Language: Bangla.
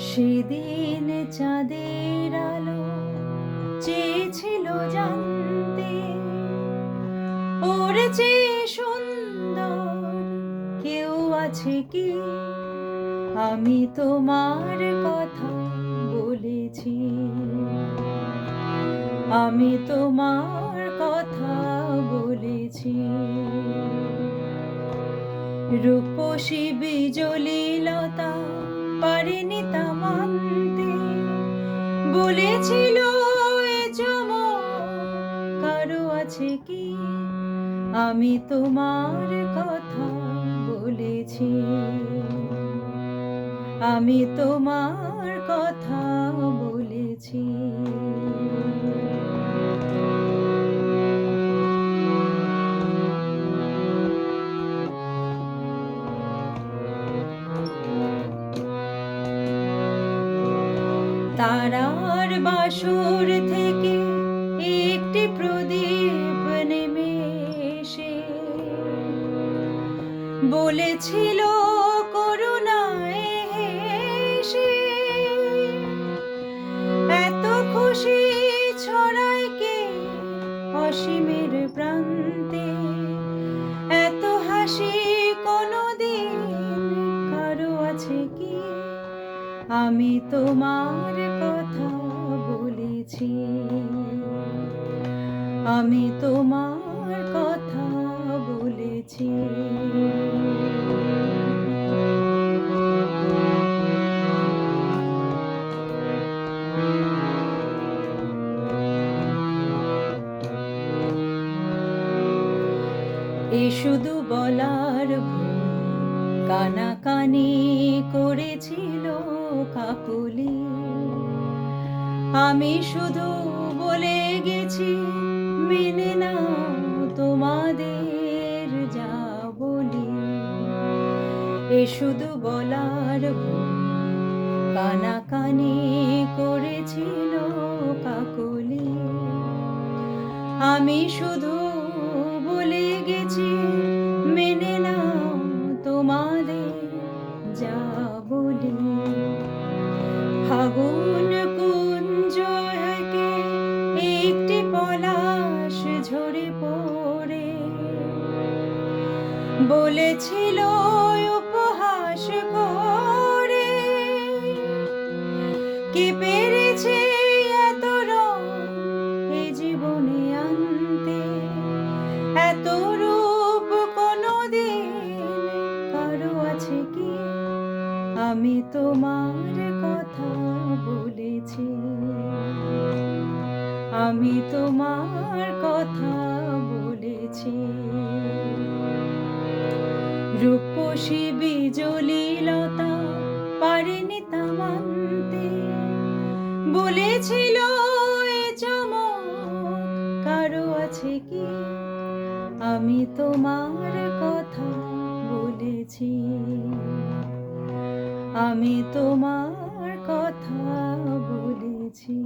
সেদিন চাঁদের আলো চেয়েছিল জানতে। ওর চেয়ে সুন্দর কেউ আছে কি? আমি তোমার কথা বলেছি। আমি তোমার কথা বলেছি। রূপসী বিজলি লতা পারেনি তা মানতে। বলেছিল এ কারও আছে কি? আমি তোমার কথা বলেছি। আমি তোমার কথা তারার বাসর থেকে একটি প্রদীপ নেমে এসে বলেছিল, করুণায় হেসে, এত খুশি ছড়ায় অসীমের প্রান্তে? এত হাসি কোনোদিন কারও আছে কি? আমি তোমার কথা বলেছি। আমি তোমার কথা বলেছি। এ শুধু বলার ভুল কানাকানি করেছিল কাকুলি আমি শুধু বলে গেছি, মেনে নাও তোমাদের যা বলি। এ শুধু বলার ভুল কানাকানি করেছিল কাকুলি আমি শুধু বলে গেছি পড়ে বলেছিল উপহাস করে। কে পেরেছে এত এ জীবনে আনতে? এত রূপ কোনোদিন কারও আছে কি? আমি তোমার কথা বলেছি আমি তোমার কথা বলেছি। রূপসী বিজলি লতা পারেনি তামান্তে বলেছিল কারও আছে কি? আমি তোমার কথা বলেছি। আমি তোমার কথা বলেছি।